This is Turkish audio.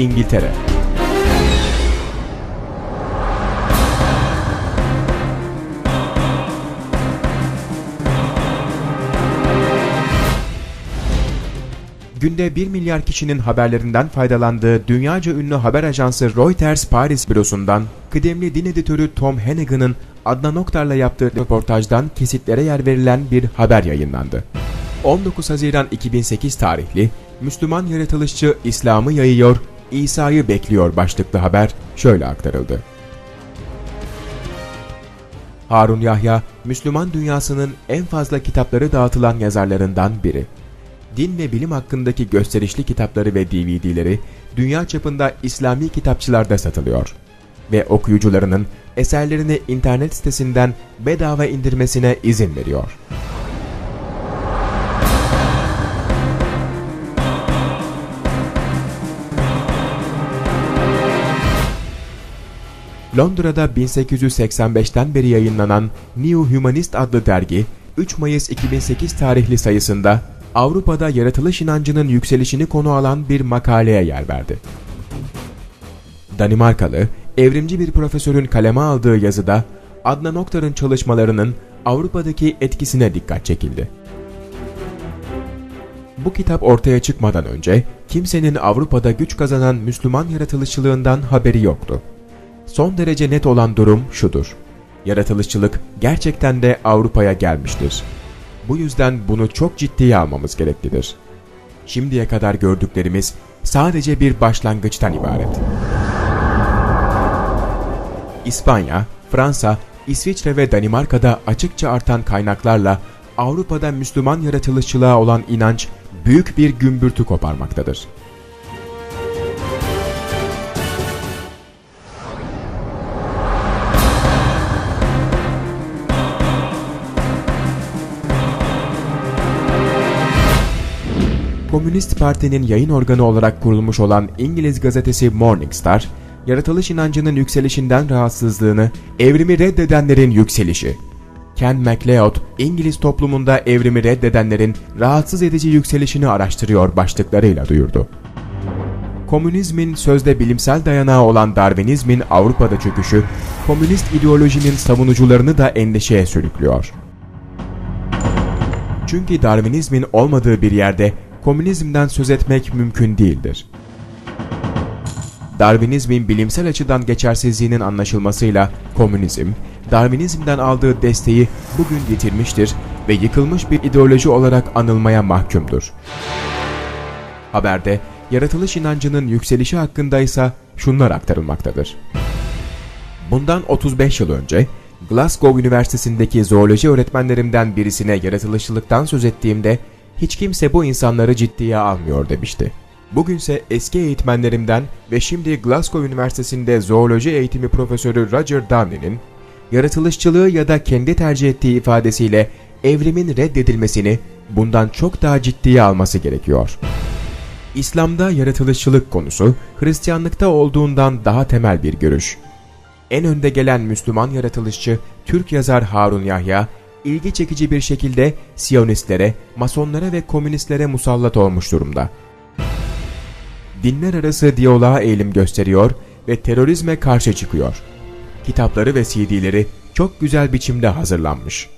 İngiltere. Günde 1 milyar kişinin haberlerinden faydalandığı dünyaca ünlü haber ajansı Reuters Paris bürosundan kıdemli din editörü Tom Hannigan'ın Adnan Oktar'la yaptığı röportajdan kesitlere yer verilen bir haber yayınlandı. 19 Haziran 2008 tarihli Müslüman yaratılışçı İslam'ı yayıyor, İsa'yı bekliyor başlıklı haber şöyle aktarıldı. Harun Yahya, Müslüman dünyasının en fazla kitapları dağıtılan yazarlarından biri. Din ve bilim hakkındaki gösterişli kitapları ve DVD'leri dünya çapında İslami kitapçılarda satılıyor ve okuyucularının eserlerini internet sitesinden bedava indirmesine izin veriyor. Londra'da 1885'ten beri yayınlanan New Humanist adlı dergi, 3 Mayıs 2008 tarihli sayısında Avrupa'da yaratılış inancının yükselişini konu alan bir makaleye yer verdi. Danimarkalı, evrimci bir profesörün kaleme aldığı yazıda Adnan Oktar'ın çalışmalarının Avrupa'daki etkisine dikkat çekildi. Bu kitap ortaya çıkmadan önce kimsenin Avrupa'da güç kazanan Müslüman yaratılışçılığından haberi yoktu. Son derece net olan durum şudur. Yaratılışçılık gerçekten de Avrupa'ya gelmiştir. Bu yüzden bunu çok ciddiye almamız gereklidir. Şimdiye kadar gördüklerimiz sadece bir başlangıçtan ibaret. İspanya, Fransa, İsviçre ve Danimarka'da açıkça artan kaynaklarla Avrupa'da Müslüman yaratılışçılığa olan inanç büyük bir gümbürtü koparmaktadır. Komünist Parti'nin yayın organı olarak kurulmuş olan İngiliz gazetesi Morning Star, yaratılış inancının yükselişinden rahatsızlığını, evrimi reddedenlerin yükselişi. Ken MacLeod, İngiliz toplumunda evrimi reddedenlerin rahatsız edici yükselişini araştırıyor başlıklarıyla duyurdu. Komünizmin sözde bilimsel dayanağı olan Darwinizmin Avrupa'da çöküşü, komünist ideolojinin savunucularını da endişeye sürüklüyor. Çünkü Darwinizmin olmadığı bir yerde komünizmden söz etmek mümkün değildir. Darwinizmin bilimsel açıdan geçersizliğinin anlaşılmasıyla komünizm, Darwinizmden aldığı desteği bugün yitirmiştir ve yıkılmış bir ideoloji olarak anılmaya mahkumdur. Haberde yaratılış inancının yükselişi hakkında ise şunlar aktarılmaktadır. Bundan 35 yıl önce Glasgow Üniversitesi'ndeki zooloji öğretmenlerimden birisine yaratılışçılıktan söz ettiğimde hiç kimse bu insanları ciddiye almıyor demişti. Bugünse eski eğitmenlerimden ve şimdi Glasgow Üniversitesi'nde zooloji eğitimi profesörü Roger Downey'nin yaratılışçılığı ya da kendi tercih ettiği ifadesiyle evrimin reddedilmesini bundan çok daha ciddiye alması gerekiyor. İslam'da yaratılışçılık konusu Hristiyanlıkta olduğundan daha temel bir görüş. En önde gelen Müslüman yaratılışçı Türk yazar Harun Yahya, ilgi çekici bir şekilde Siyonistlere, Masonlara ve Komünistlere musallat olmuş durumda. Dinler arası diyaloğa eğilim gösteriyor ve terörizme karşı çıkıyor. Kitapları ve CD'leri çok güzel biçimde hazırlanmış.